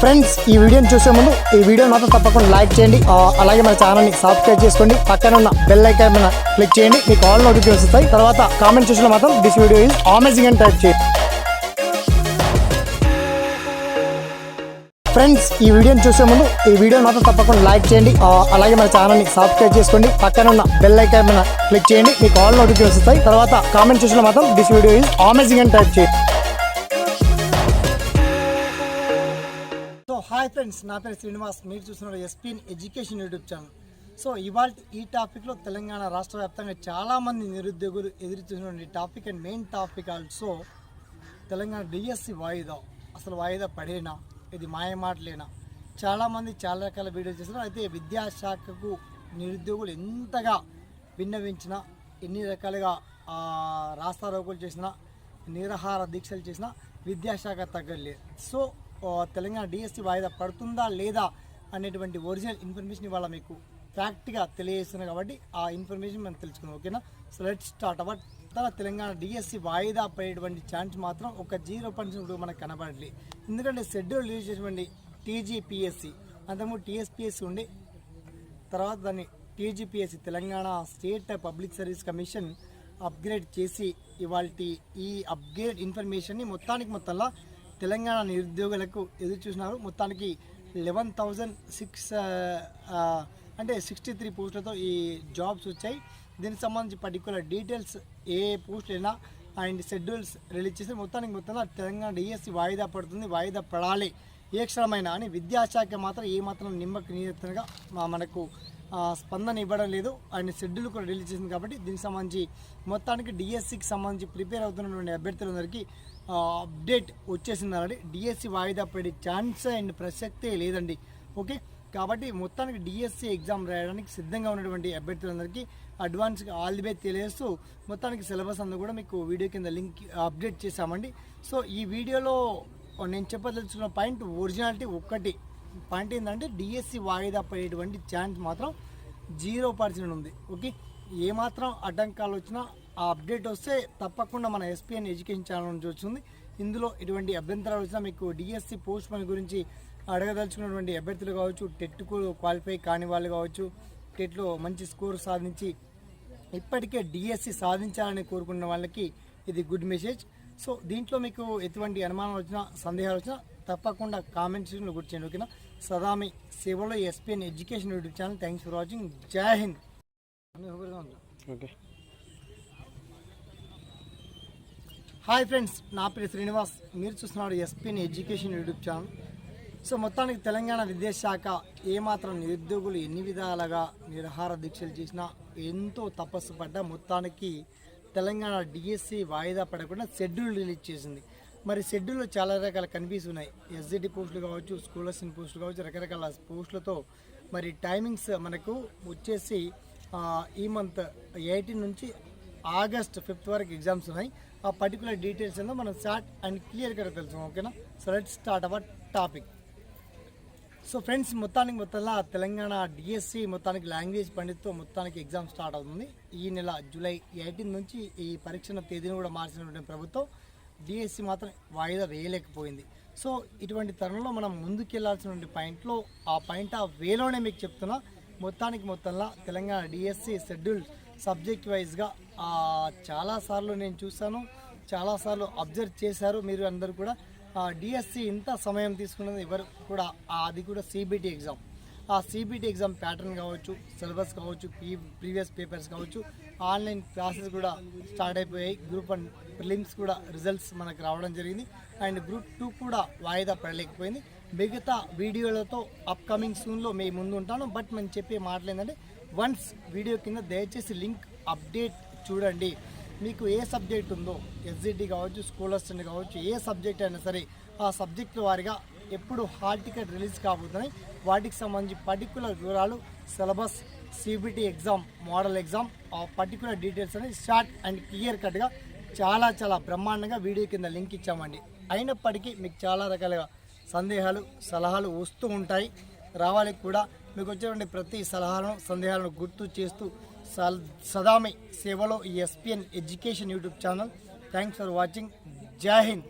Friends ఈ వీడియోని చూసే ముందు ఈ వీడియో మాత్రం తప్పకుండా లైక్ చేయండి. అలాగే మన ఛానల్ని సబ్స్క్రైబ్ చేసుకోండి. పక్కన ఉన్న బెల్ ఐకాన్ మీద క్లిక్ చేయండి. మీకు ఆల్ నోటిఫికేషన్ వస్తాయి. తర్వాత కామెంట్ చూసిన మాత్రం దిస్ వీడియో ఈజ్ అమేజింగ్ అని టైప్ చేయండి. ఫ్రెండ్స్ ఈ వీడియోని చూసే ముందు ఈ వీడియో మాత్రం తప్పకుండా లైక్ చేయండి. అలాగే మన ఛానల్ని సబ్స్క్రైబ్ చేసుకోండి. పక్కన ఉన్న బెల్ ఐకాన్ మీద క్లిక్ చేయండి. మీకు ఆల్ నోటిఫికేషన్ వస్తాయి. తర్వాత కామెంట్ చూసిన మాత్రం దిస్ వీడియో ఈజ్ అమేజింగ్ అని టైప్ చేయండి. హాయ్ ఫ్రెండ్స్ నా పేరు శ్రీనివాస్. మీరు చూస్తున్నారు S P N education YouTube channel so ఇవాళ ఈ టాపిక్లో తెలంగాణ రాష్ట్ర వ్యాప్తంగా చాలామంది నిరుద్యోగులు ఎదురు చూసినటువంటి topic and main topic also Telangana DSC వాయిదా. అసలు వాయిదా పడేనా? ఇది మాయమాటలేనా చాలామంది చాలా రకాల వీడియోలు చేస్తున్నారు. అయితే విద్యాశాఖకు నిరుద్యోగులు ఎంతగా విన్నవించినా ఎన్ని రకాలుగా రాస్తారోకులు చేసినా నిరాహార దీక్షలు చేసినా విద్యాశాఖ తగ్గలేదు సో తెలంగాణ డిఎస్సి వాయిదా పడుతుందా లేదా అనేటువంటి ఒరిజినల్ ఇన్ఫర్మేషన్ ఇవాళ మీకు ఫ్యాక్ట్గా తెలియజేస్తున్నాయి కాబట్టి ఆ ఇన్ఫర్మేషన్ మనం తెలుసుకుందాం ఓకేనా? సో లెట్ స్టార్ట్ అవర్ తర్వాత తెలంగాణ డిఎస్సి వాయిదా పడేటువంటి ఛాన్స్ మాత్రం ఒక జీరో పర్సెంట్ మనకు కనబడలేదు ఎందుకంటే షెడ్యూల్ రిలీజ్ చేసినటువంటి టీజీపీఎస్సి అంతకుముందు టీఎస్పిఎస్సి ఉండి తర్వాత దాన్ని TGPSC Telangana state public service commission upgrade చేసి ఇవాళ ఈ అప్గ్రేడ్ ఇన్ఫర్మేషన్ని మొత్తానికి మొత్తంలో తెలంగాణ నిరుద్యోగులకు ఎదురు చూసినారు మొత్తానికి లెవెన్ థౌజండ్ సిక్స్ అంటే సిక్స్టీ త్రీ పోస్టులతో ఈ జాబ్స్ వచ్చాయి. దీనికి సంబంధించి పర్టికులర్ డీటెయిల్స్ ఏ పోస్ట్ అయినా అండ్ షెడ్యూల్స్ రిలీజ్ చేసి మొత్తానికి మొత్తంలో తెలంగాణ డిఎస్సి వాయిదా పడుతుంది. వాయిదా పడాలి. ఏ క్షణమైన అని విద్యాశాఖ మాత్రం ఏమాత్రం మాత్రం నిమ్మకు నీరెత్తనగా మనకు స్పందన ఇవ్వడం లేదు. ఆయన షెడ్యూల్ కూడా రిలీజ్ చేసింది కాబట్టి దీనికి సంబంధించి మొత్తానికి డిఎస్సికి సంబంధించి ప్రిపేర్ అవుతున్నటువంటి అభ్యర్థులందరికీ అప్డేట్ వచ్చేసింది డిఎస్సి వాయిదా పడే ఛాన్స్ అండ్ ప్రసక్తే లేదండి. ఓకే? కాబట్టి మొత్తానికి డిఎస్సి ఎగ్జామ్ రాయడానికి సిద్ధంగా ఉన్నటువంటి అభ్యర్థులందరికీ అడ్వాన్స్గా ఆల్ ది బే తెలియజేస్తూ మొత్తానికి సిలబస్ అంతా కూడా మీకు వీడియో కింద లింక్ అప్డేట్ చేశామండి. సో ఈ వీడియోలో నేను చెప్పదలుచుకున్న పాయింట్ ఒరిజినాలిటీ ఒక్కటి. పాయింట్ ఏంటంటే డిఎస్సి వాయిదా పడేటువంటి ఛాన్స్ మాత్రం జీరో పర్సెంట్ ఉంది. ఓకే? ఏమాత్రం అడ్డంకాలు వచ్చినా ఆ అప్డేట్ వస్తే తప్పకుండా మన ఎస్పీఎన్ ఎడ్యుకేషన్ ఛానల్ నుంచి వచ్చింది ఇందులో ఎటువంటి అభ్యంతరాలు వచ్చినా మీకు డిఎస్సి పోస్ట్ మన గురించి అడగదలుచుకున్నటువంటి అభ్యర్థులు కావచ్చు టెట్కు క్వాలిఫై కాని వాళ్ళు కావచ్చు టెట్లో మంచి స్కోర్ సాధించి ఇప్పటికే డిఎస్సి సాధించాలని కోరుకున్న వాళ్ళకి ఇది గుడ్ మెసేజ్. సో దీంట్లో మీకు ఎటువంటి అనుమానం వచ్చినా సందేహాలు వచ్చినా తప్పకుండా కామెంట్ సెక్షన్లో కూర్చోండి ఓకేనా? సదా మీ సేవలో SPN education YouTube channel thanks for watching జై హింద్ ఓకే హాయ్ ఫ్రెండ్స్ నా పేరు శ్రీనివాస్. మీరు చూస్తున్నారు SPN education YouTube channel so మొత్తానికి తెలంగాణ విద్యాశాఖ ఏమాత్రం నిరుద్యోగులు ఎన్ని విధాలుగా నిరహార దీక్షలు చేసినా ఎంతో తపస్సు పడ్డా మొత్తానికి తెలంగాణ డిఎస్సి వాయిదా పడకుండా షెడ్యూల్ రిలీజ్ చేసింది. మరి షెడ్యూల్లో చాలా రకాల కనిపిస్తున్నాయి. ఎస్జిటి పోస్టులు కావచ్చు స్కూలర్స్ ఇన్ పోస్టులు కావచ్చు రకరకాల పోస్టులతో మరి టైమింగ్స్ మనకు వచ్చేసి ఈ మంత్ ఎయిటీన్ నుంచి ఆగస్ట్ ఫిఫ్త్ వరకు ఎగ్జామ్స్ ఉన్నాయి. ఆ పర్టికులర్ డీటెయిల్స్ ఏందో మనం షార్ట్ అండ్ క్లియర్గా తెలుసు ఓకేనా? So let start our topic so friends మొత్తానికి మొత్తంలో తెలంగాణ డిఎస్సి మొత్తానికి లాంగ్వేజ్ పండిత్తో మొత్తానికి ఎగ్జామ్ స్టార్ట్ అవుతుంది. ఈ నెల జూలై ఎయిటీన్ నుంచి ఈ పరీక్షల తేదీని కూడా మార్చినటువంటి ప్రభుత్వం డిఎస్సి మాత్రం వాయిదా వేయలేకపోయింది. సో ఇటువంటి తరుణంలో మనం ముందుకెళ్ళాల్సినటువంటి పాయింట్లో ఆ పాయింట్ ఆ వేలోనే మీకు చెప్తున్నా. మొత్తానికి మొత్తంలో తెలంగాణ డిఎస్సి షెడ్యూల్ సబ్జెక్ట్ వైజ్గా చాలాసార్లు నేను చూశాను. చాలాసార్లు అబ్జర్వ్ చేశారు మీరు అందరూ కూడా. డిఎస్సి ఇంత సమయం తీసుకున్నది ఎవరు కూడా అది కూడా సిబిటి ఎగ్జామ్ ఆ సిబిటి ఎగ్జామ్ ప్యాటర్న్ కావచ్చు సిలబస్ కావచ్చు ప్రీ ప్రీవియస్ పేపర్స్ కావచ్చు ఆన్లైన్ క్లాసెస్ కూడా స్టార్ట్ అయిపోయాయి. గ్రూప్ వన్ ప్రిలిమ్స్ కూడా రిజల్ట్స్ మనకు రావడం జరిగింది. అండ్ గ్రూప్ టూ కూడా వాయిదా పడలేకపోయింది. మిగతా వీడియోలతో అప్కమింగ్ సూన్లో మేము ముందు ఉంటాను. బట్ మనం చెప్పే మాటలు ఏంటంటే వన్స్ వీడియో కింద దయచేసి లింక్ అప్డేట్ చూడండి. మీకు ఏ సబ్జెక్ట్ ఉందో ఎస్జిటి కావచ్చు స్కూల్ అసిస్టెంట్ కావచ్చు ఏ సబ్జెక్ట్ అయినా సరే ఆ సబ్జెక్ట్ వారిగా ఎప్పుడు హాల్ టికెట్ రిలీజ్ కాబోతున్నాయి. వాటికి సంబంధించి పర్టికులర్ వివరాలు syllabus CBT exam model exam ఆ పర్టికులర్ డీటెయిల్స్ అనేది షార్ట్ అండ్ క్లియర్ కట్గా చాలా చాలా బ్రహ్మాండంగా వీడియో కింద లింక్ ఇచ్చామండి. అయినప్పటికీ మీకు చాలా రకాలుగా సందేహాలు సలహాలు వస్తూ ఉంటాయి. రావాలి కూడా మీకు వచ్చినటువంటి ప్రతి సలహాలను సందేహాలను గుర్తు చేస్తూ సల్ సదామి సేవలో ఈ SPN education YouTube channel. Thanks for watching. జై హింద్.